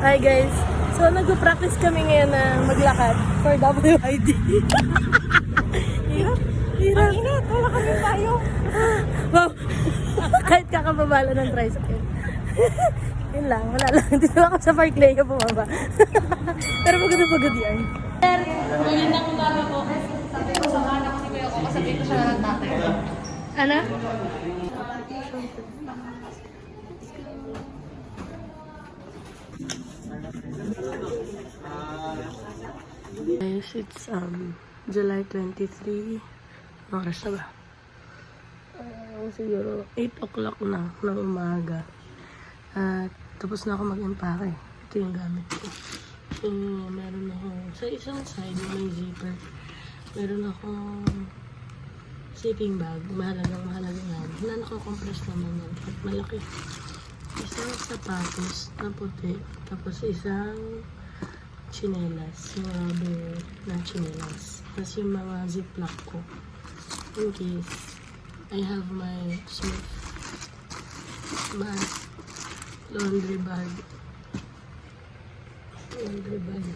Hi guys. So nag-practice kami ngayon na maglakad for WID. hirap. Hirap. Hirap. Wala kami tayo. wow. Kahit kakababala ng tricycle. Yun lang. Wala lang. Dito ako sa park lane bumaba. Pero pagod na pagod yan. Magandang umaga po. Sabi ko sa anak ni Kuya ko, kasabi ko siya ng tatay. Ano? Guys, it's um July 23. Ano Oras na ba? Ah, siguro 8 o'clock na ng umaga. At tapos na ako mag-empake. Ito yung gamit ko. So, meron ako sa isang side may zipper. Meron akong sleeping bag. Mahalagang mahalaga yan. Na nakakompress naman yan. At malaki. Isang sapatos na puti. Tapos isang chinelas. Yung rubber na chinelas. Tapos yung mga ziplock ko. In case I have my surf mask, laundry bag, laundry bag.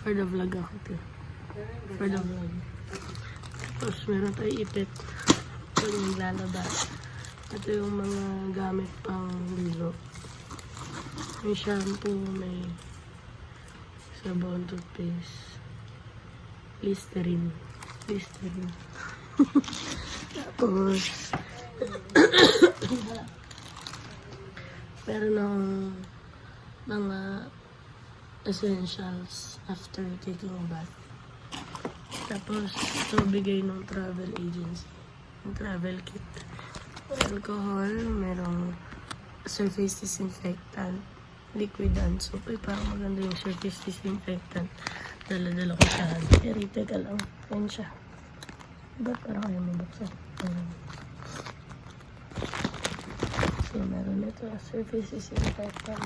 For the vlog ako to. For the vlog. Tapos meron tayo ipit. Ito yung lalabas. Ito yung mga gamit pang lilo. May shampoo, may sabon, toothpaste, Listerine. Listerine. Tapos, meron akong mga essentials after taking a bath. Tapos, ito bigay ng travel agency. Yung travel kit. Alcohol, merong surface disinfectant, liquid and soap. Ay, parang maganda yung surface disinfectant. Dala-dala ko siya. Pero teka lang. Ayan siya. Ba't parang ayaw mabuksan? Ayan. So, meron ito. Surface disinfectant.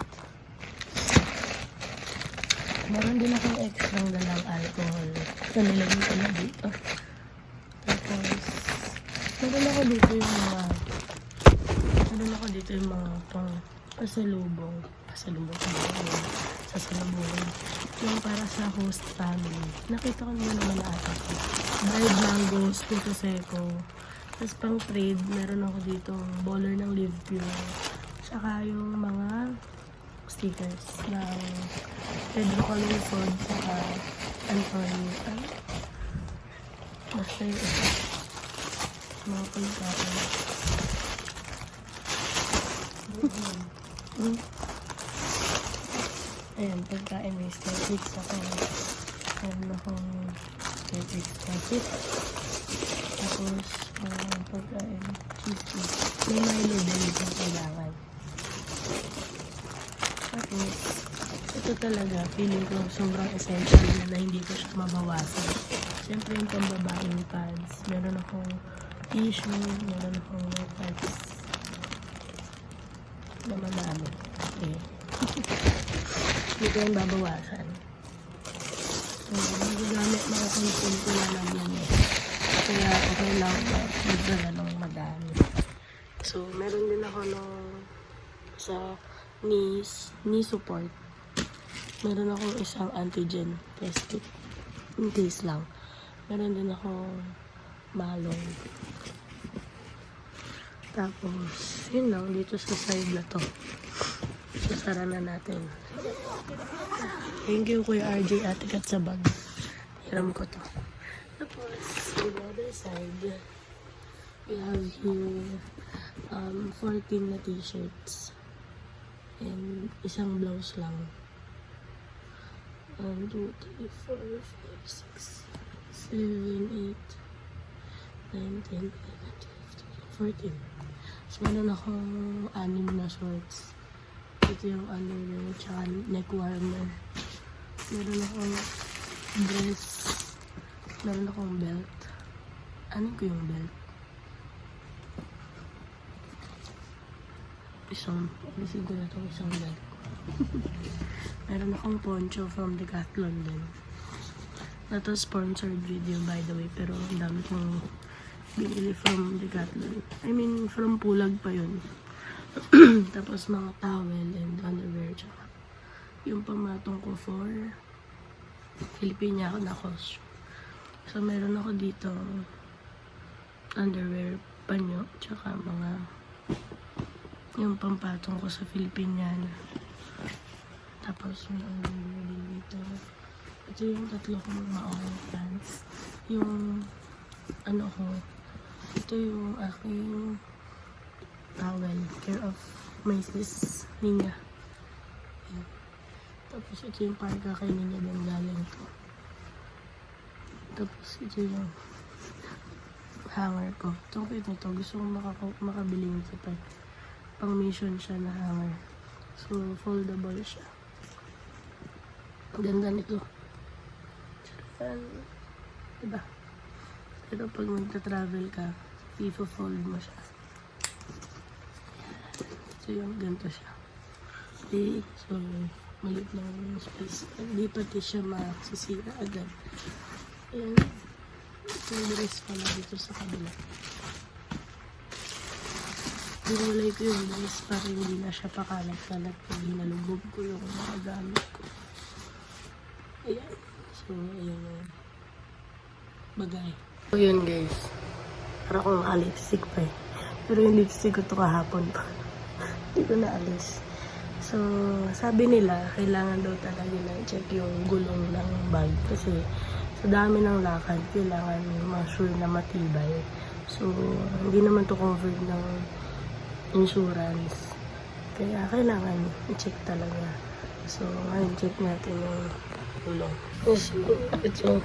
Meron din akong extra dalang alcohol. So, nilagay ko na dito. Tapos, meron ako dito yung mga meron ako dito yung mga pang pasalubong. Pasalubong ko ba? Sasalubong. Yung para sa host family. Nakita ko naman naman na ata ko. Dried mangoes, puto seco. Tapos pang trade, meron ako dito baller ng Live Pure. Tsaka yung mga stickers ng Pedro Calungsod tsaka Antonio. Ano? Basta yung isa. Mga pagkain. Mm. Ayan, pagkain may snowflakes ako. Meron akong snowflakes packet. Tapos, uh, pagkain, cheesecake. May Milo din kung kailangan. Tapos, ito talaga, feeling ko sobrang essential na, na hindi ko siya mabawasan. Siyempre yung pambabaeng pads. Meron akong tissue, meron akong pads na madami. Okay. Hindi ko yung babawasan. So, magagamit, makakonsume ko na lang eh. Kaya okay lang na magdala ng madami. So, meron din ako nung sa knees, knee support. Meron akong isang antigen test kit. In case lang. Meron din akong malong. Tapos, yun lang, dito sa side na to. Sasara na natin. Thank you, Kuya RJ, ate kat sa bag. Hiram ko to. Tapos, on the other side, we have here um, 14 na t-shirts. And isang blouse lang. 1, 2, 3, 4, 5, 6, 7, 8, 9, 10, 11, 12, 13, 14. So, meron akong anim na shorts. Ito yung underwear, tsaka neck warmer. Meron akong dress. Meron akong belt. Ano ko yung belt? Isang, siguro itong isang belt. Meron akong poncho from Decathlon din. Ito sponsored video by the way, pero ang dami kong binili from Decathlon. I mean, from Pulag pa yun. Tapos mga towel and underwear. Tsaka yung pamatong ko for Filipina ako na costume. So, meron ako dito underwear, panyo, tsaka mga yung pampatong ko sa Filipiniana. Tapos may underwear din dito. Ito yung tatlo kong maong pants. Yung ano ko, ito yung aking towel, care of my sis, Nina. Ayan. Tapos ito yung parka kay Nina din galing to. Tapos ito yung hanger ko. Itong cute nito. Gusto kong makaka- makabili nito pa. Pang mission siya na hanger. So, foldable siya. Ganda nito. Charan. Diba? Pero pag magta-travel ka, i-fold mo siya. So, yung ganito siya. Okay, so, maliit lang yung space. Hindi pati siya masisira agad. Ayan. Ito yung dress pala dito sa kabila. Dinulay ko yung dress para hindi na siya pakalat-kalat pag hinalugog ko yung mga gamit ko. Ayan. So, ayan bagay. So, yun guys. Para kung lipstick pa eh. Pero yung lipstick ko to kahapon pa. Hindi ko na alis. So, sabi nila, kailangan daw talaga na check yung gulong ng bag. Kasi, sa dami ng lakad, kailangan ma-sure na matibay. So, hindi naman to covered ng insurance. Kaya, kailangan i-check talaga. So, ngayon, check natin yung gulong. So, ito.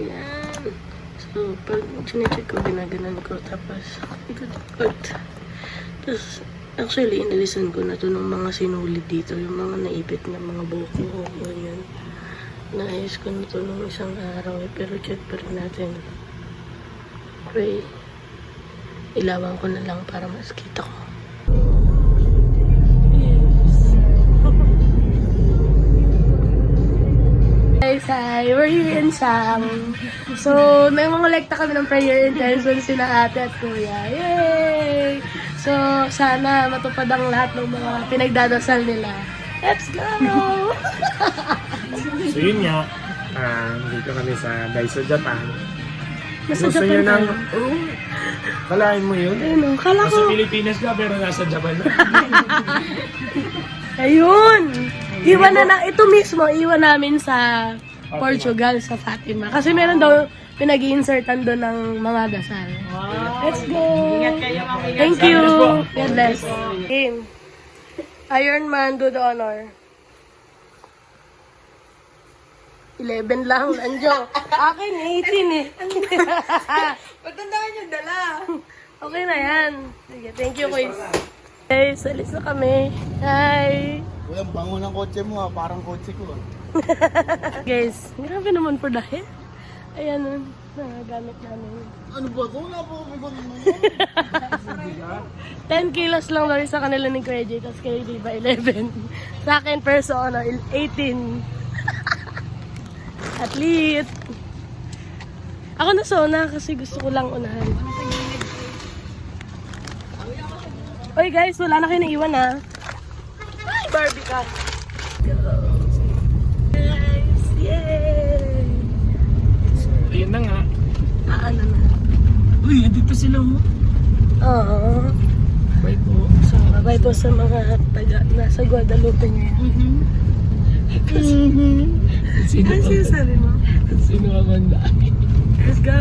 Yan. So, pag chinecheck ko, ginaganan ko. Tapos, ikot-ikot. Tapos, actually, inalisan ko na to ng mga sinulid dito. Yung mga naipit na mga buko o ganyan. Naayos ko na to nung isang araw eh. Pero check pa rin natin. Okay. Ilawan ko na lang para mas kita ko. Guys, hi! We're here in Sam. So, may mga lekta kami ng prayer intention sila ate at kuya. Yay! So, sana matupad ang lahat ng mga pinagdadasal nila. Let's go! So yun nga, ah, dito kami sa Daiso, Japan. Nasa Gusto Japan nyo ng... tayo. Oo. Kalahin mo yun? Ayun o, kala Nasa ko. Pilipinas ka pero nasa Japan na. Ayun! Iwan na na, ito mismo, iwan namin sa Portugal, sa Fatima. Kasi meron daw pinag-insertan doon ng mga dasal. Let's go! Thank you! God bless. Game. Iron Man, do the honor. 11 lang, nandiyo. Akin, 18 eh. Dami niyo dala? Okay na yan. Sige, thank you, Kuya. Guys, alis na kami. Hi! Kuya, ang bango ng kotse mo ah. Parang kotse ko ah. Guys, grabe naman the hair. Ayan, nun, nagagamit namin. Ano ba ito? Wala po kami kung 10 kilos lang daw sa kanila ni Kuya Jay, tapos kayo di ba 11? Sa akin, perso, ano, 18. Athlete. Ako na sona kasi gusto ko lang unahan. Oy guys, wala na kayo naiwan ha. Ay, Barbie ka. Guys, yay! Ayun na nga. Ah, ano na. Uy, andito sila mo. Oo. Bye po. So, bye po sa mga taga nasa Guadalupe ngayon. Sino Ano ka? sinasabi mo? Sino ka banda? Let's go!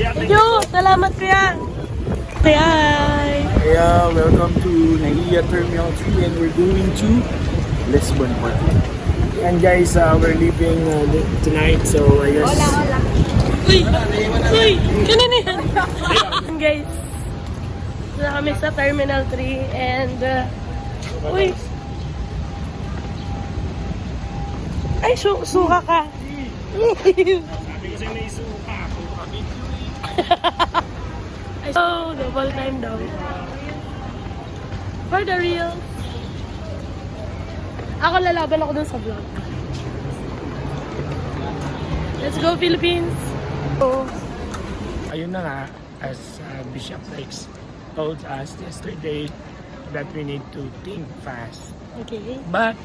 Thank you! Salamat kuya! Hi! Kaya, welcome to Naiya Terminal 3 and we're going to Lisbon Port. And guys, uh, we're leaving uh, tonight, so I guess... Uy! Uy! Kanina yan! Guys, na kami sa Terminal 3 and uh, Uy! Ay, su suka ka! Sabi kasi may suka ako. So, double time daw. For the real. Ako lalaban ako dun sa vlog. Let's go, Philippines! Oh. ayun na nga, as uh, Bishop Rex told us yesterday that we need to think fast. Okay. But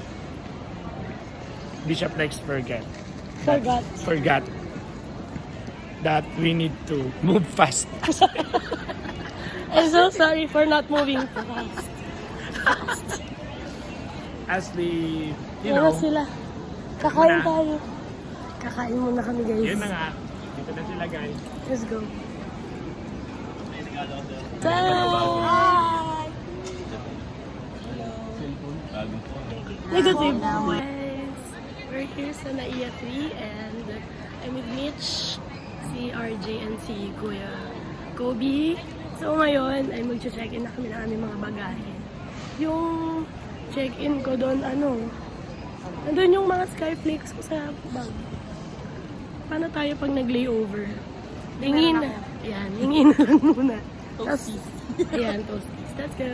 Bishop Rex forget. Forgot. Forgot that we need to move fast. I'm so sorry for not moving fast. As the, you Ano know, sila? Kakain na. tayo. Kakain muna kami guys. yun na nga. Dito na sila guys. Let's go. Bye! Negative. Guys, we're here sa Naiya 3 and I'm with Mitch, si RJ and si Kuya Kobe. So ngayon ay mag-check-in na kami ng aming mga bagahe. Yung check-in ko doon, ano, nandun yung mga skyflakes ko sa bag. Paano tayo pag nag-layover? Hingin na. Ayan, hingin na lang muna. Toasties. Ayan, toasties. Let's go.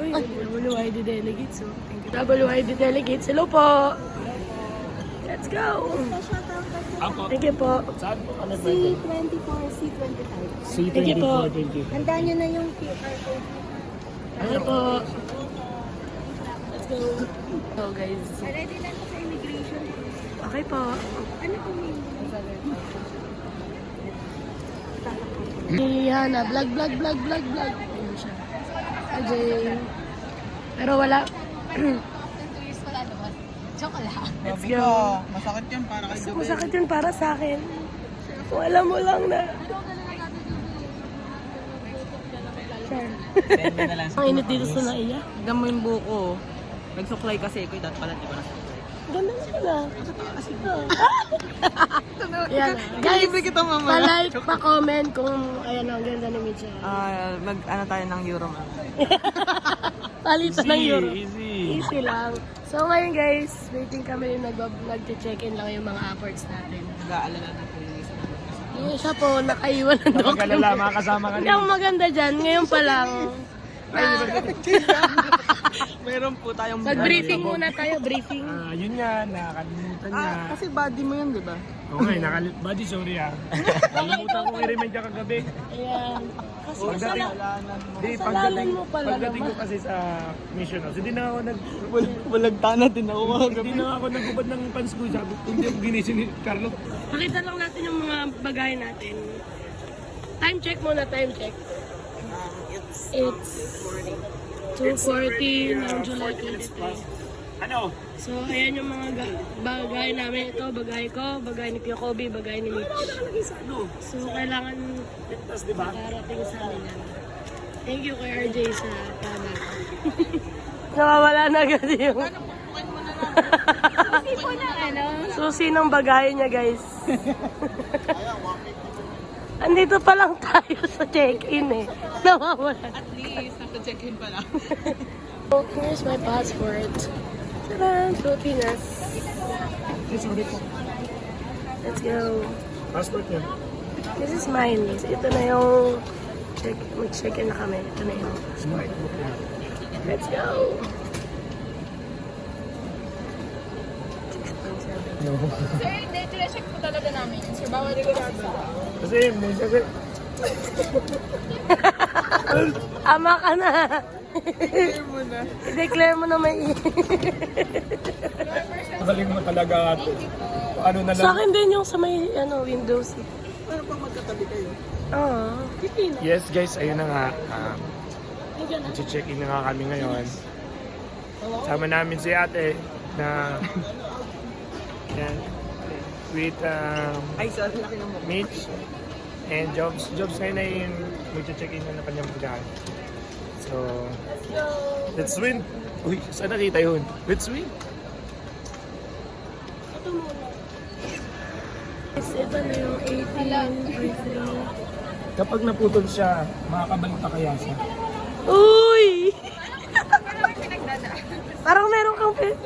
Uy, WID delegates. So, thank you. WID delegates. Hello po. Let's go. Ako, Thank you po. saan po ka nag-birthday? C24, C25. C24, Thank you po. thank you. Handaan nyo na yung QR code. Hello po. Let's go. So guys. Ready na sa immigration. Okay po. Ano kung may Si Hana, vlog, vlog, vlog, vlog, vlog. Ayan siya. Ajay. Pero wala. Joke lang. Let's go. Masakit yun para kay Joel. Masakit yun para sa akin. Kung alam mo lang na. Na. Ang init dito sa naiya. Tignan mo yung buko. Nagsuklay kasi ko, dapat pala di ko nasuklay. Ganda na pala. Yan. Guys, kita pa-like, pa-comment kung ayan ang ganda ni Mitchell. Ah, mag ano tayo ng Euro man. Palitan ng euro. Easy. Easy lang. So ngayon guys, waiting kami yung nag nag-check-in lang yung mga apports natin. Nag-aalala na po yung isa. Yung isa po, nakaiwan ng document. mga kasama ka Hindi ako maganda dyan. Ngayon pa lang. Na, Meron po tayong nag-briefing muna tayo, briefing. Ah, yun nga, nakakalimutan niya. Ah, kasi body mo yun, di ba? Okay, nakalit. Buddy, sorry ah. Nakalimutan ko i-remind ka kagabi. Ayan. Kasi Pagdating, Kasalanan mo. di, pagdating, mo pala pagdating ko kasi sa mission house, hindi na ako nag... Balagtana din ako Hindi na ako nagbubad ng pants ko. Sabi, hindi ako ginising ni Carlo. Pakita lang natin yung mga bagay natin. Time check muna, time check. It's 2.40 ng July 23. Ano? So, ayan yung mga ga- bagay namin. Ito, bagay ko, bagay ni Kuya Kobe, bagay ni Mitch. So, kailangan Tapos di ba? darating sa amin yan. Thank you kay RJ sa pana. Nawawala na agad yung... Susi ng bagay niya, guys. Andito pa lang tayo sa check-in eh. Nawawala. At least, naka-check-in pa lang. So, here's my passport. Tadaan! Pilipinas. Sorry po. Let's go. Passport niya. This is mine. Ito na yung check, mag-check-in na kami. Ito na yung niya. Let's go! Sir, hindi. Tira-check po talaga namin yun. Sir, bawal ko Kasi, may kasi, Ama ka na! I-declare mo na may magaling mo talaga. Ano na Sa lang. akin din yung sa may ano, windows. Pero pag magkatabi kayo, Oo. Pipila. Yes guys, ayun na nga. Um, check-in na nga kami ngayon. Sama namin si ate na yan, with um, ay, sorry, laki ng mukha. Mitch and Jobs. Jobs ngayon ay mag-check-in na ng kanyang pagkain. So, let's win. Uy, saan nakita yun? Let's win. Ito muna. Ito na yung 18 Kapag naputol siya, makakabalik pa kaya siya. Uy! Parang meron kang pin...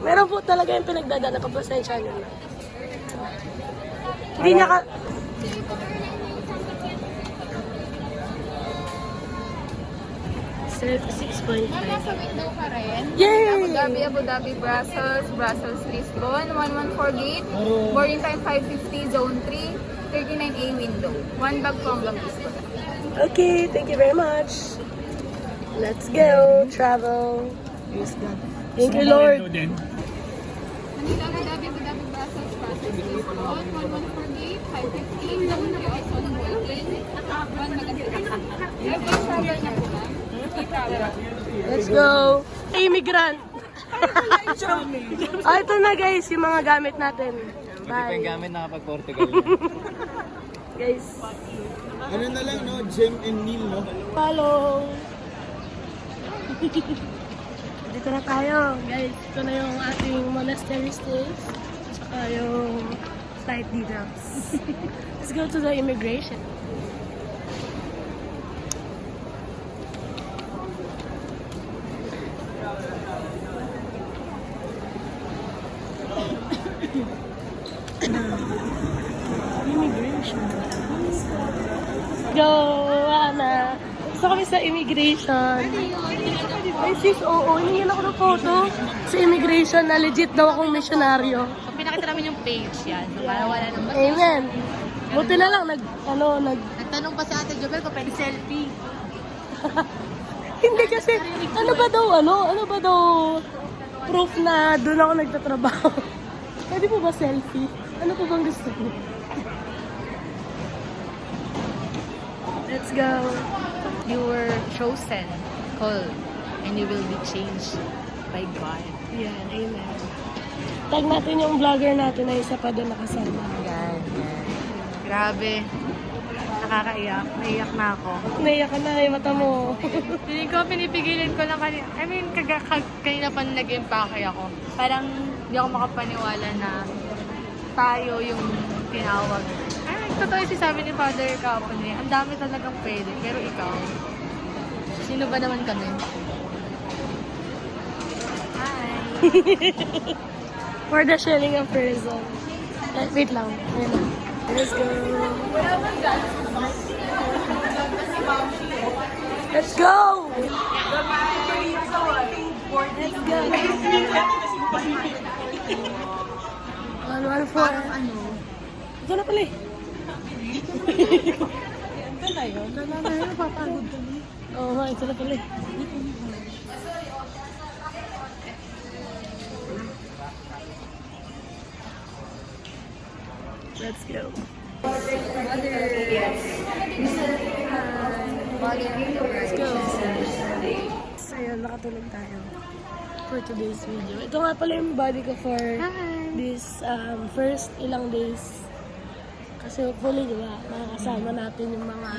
Meron po talaga yung pinagdadaan. Kapasensya nyo na. Hindi niya ka... Self 6.5. Nasa window ka rin. Yay! Abu Dhabi, Abu Dhabi, Brussels, Brussels, Lisbon, 114 gate. Boarding time 550, zone 3. 39A window. One bag po gusto. Okay, thank you very much. Let's go, travel. Praise God. Thank you, Lord. Manila, Abu Dhabi, Abu Dhabi, Brussels, Brussels, Lisbon, 1148, Let's go. Immigrant. ah, ito na guys, yung mga gamit natin. Bye. gamit nakapag-Portugal. Guys, Ano na lang, no? Jem and Neil, no? follow. Dito na tayo, guys. Ito na yung ating monastery stays. Saka yung flight details. Let's go to the immigration. Immigration. Go, Ana. Gusto kami sa immigration. Ay, sis, oo. Hingin ako ng photo sa immigration na legit daw akong misyonaryo. So, pinakita namin yung page yan. So, para wala nang basta. Amen. Buti na lang, nag, ano, nag, Nagtanong pa si Ate Jobel kung pwede selfie. hindi kasi, ano ba daw, ano, ano ba daw, proof na doon ako nagtatrabaho. Pwede po ba selfie? Ano po bang gusto mo? Let's go. You were chosen, called, and you will be changed by God. Yan, amen. Tag natin yung vlogger natin na isa pa doon nakasama. Yan, yan. Grabe. Nakakaiyak. Naiyak na ako. Naiyak ka na, yung mata mo. Feeling ko, pinipigilan ko lang kanina. I mean, kaga, kag, kanina pa nag-empake ako. Parang hindi ako makapaniwala na tayo yung tinawag. Ay, totoo yung sabi ni Father kahapon eh. Ang dami talagang pwede. Pero ikaw, sino ba naman kami? Hi! For the sharing of person. Eh, wait lang. Wait lang. Let's go. Let's go! Let's go. One, one, four. ano? Ito na pala eh. Ito na yun. Ito na yun. Napapagod kami. Oo ito na pala eh. Let's go. Let's go. So yun, nakatulog tayo for today's video. Ito nga pala yung body ko for this um, first ilang days. Kasi hopefully, di ba, makakasama natin yung mga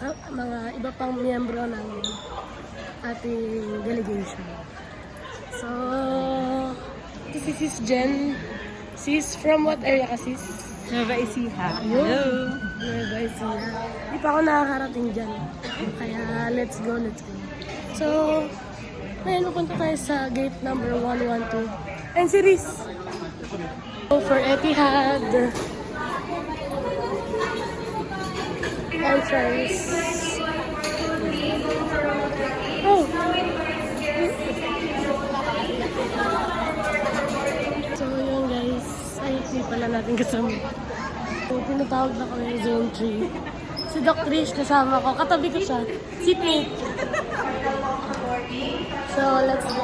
ka- mga iba pang miyembro ng ating delegation. So, ito si Sis Jen. Sis, from what area ka, sis? Nueva Ecija. Hello! Nueva Ecija. Di pa ako nakakarating dyan. Kaya, let's go, let's go. So, ngayon pupunta tayo sa gate number 112. And si Riz. Go for Etihad. Entrance. Oh! So yun guys, ay hindi pala natin kasama. So, tinatawag na kami zone 3. Si Doc Trish kasama ko, katabi ko siya. Seatmate. So let's go.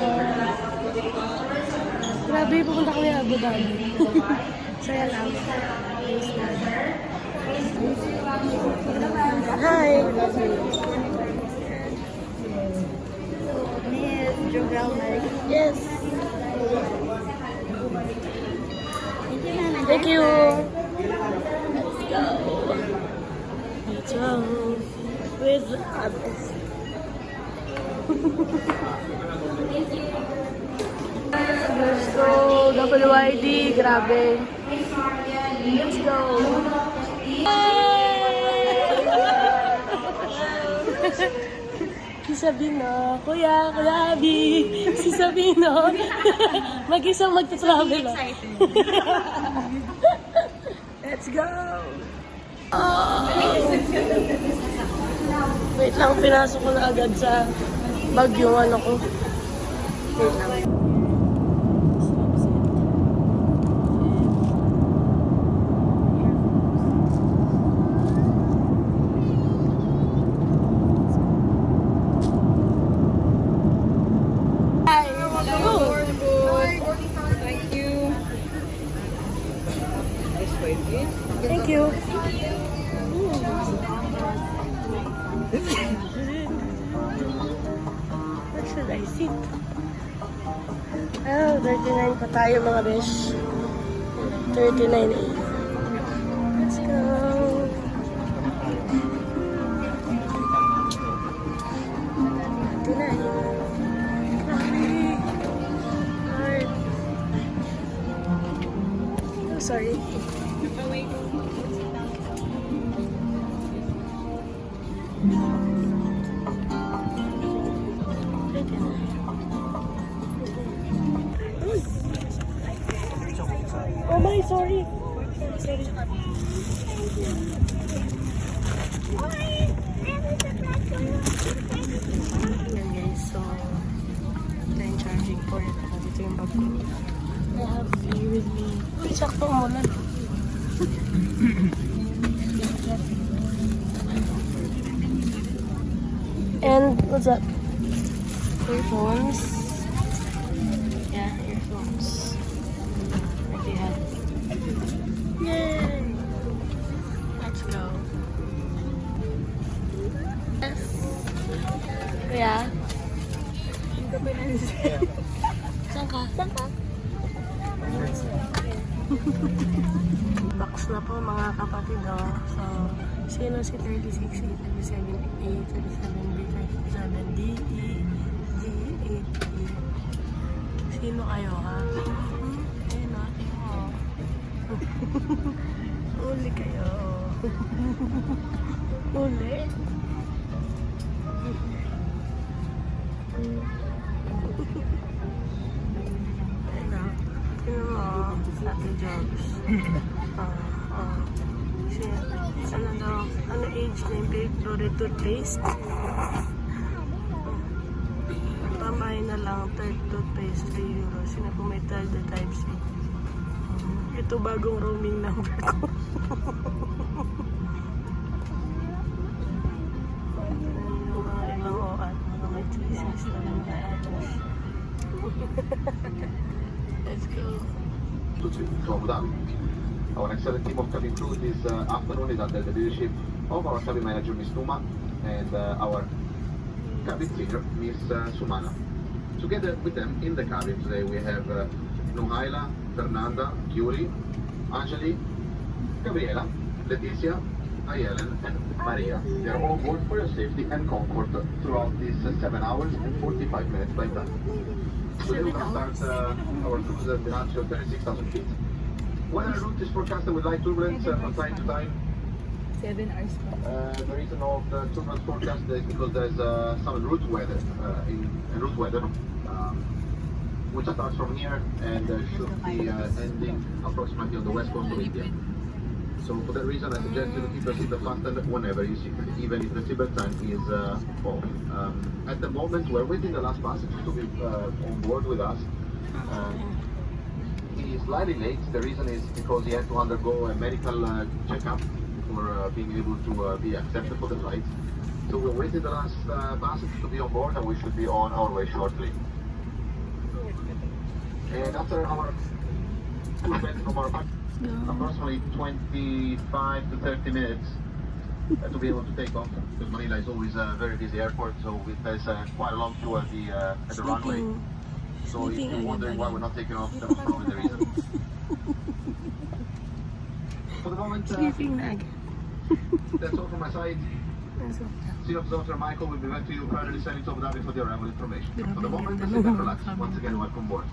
Grabe, pupunta kami Abu Dhabi. Saya lang. Hi! Yes. Thank you. Let's go. With others. Let's go. WYD. Grabe. Let's go. Si Sabino, Kuya, Kuya Abby, si Sabino, mag-isang magta-travel. ah. Let's go! Oh. Wait lang, pinasok ko na agad sa bag yung ano ko. Wait lang. Tayo mga besh. 39A. Let's go. Tinay. Grabe. Oh, sorry. And what's up? Earphones. Yeah, earphones. Like they. Yay! Let's go. Yes. Kuya? Saan ka? Saan ka? Box na po mga kapatid oh. So, sino si 36, 37A, 37B, 37D, E, G, 8E? Sino kayo ha? Hmm? Ayun o. Oh. Uli kayo. Uli? O. Sino mo? Ate Jobs. Ah, ah. Si, daw? Ano age na yung favorite toothpaste? Pamay na lang, third toothpaste, 3 euros. Sino kung may third na type C? Ito bagong roaming number ko. Yung mga ibang OAT, mga may thesis na lang. Let's go. To Abu. Our excellent team of cabin crew this uh, afternoon is under the leadership of our cabin manager, Ms. Numa, and uh, our cabin cleaner, Ms. Uh, Sumana. Together with them in the cabin today, we have uh, Nuhaila, Fernanda, Yuri, Anjali, Gabriela, Leticia, Ayelen, and Maria. They are all board for your safety and comfort throughout these uh, 7 hours and 45 minutes by time. Today we can start uh, our cruise at an altitude of 36,000 feet. Weather route is forecasted with light turbulence uh, from time to time. Seven hours pa. Uh, the reason of the turbulence forecast is because there's uh, some route weather uh, in in route weather, um, which starts from here and uh, should be uh, ending approximately on the west coast of India. So for that reason, I suggest you to keep your seatbelt fastened whenever you see fit, even if the seatbelt sign is uh, off. Um, at the moment, we're waiting the last passenger to be uh, on board with us. Um, he is slightly late. The reason is because he had to undergo a medical uh, checkup for uh, being able to uh, be accepted for the flight. So we're waiting the last uh, passenger to be on board, and we should be on our way shortly. And after our movement from our approximately 25 to 30 minutes uh, to be able to take off because Manila is always a very busy airport, so it, there's uh, quite a long queue at the uh, at the runway. So if you're wondering why we're not taking off, that's probably the reason. For the moment, uh, that's all from my side. Nasa Senior Officer Michael We'll be back to you prior to sending to Abu Dhabi for the arrival information. For the moment, sit ng relax. Once again, welcome aboard.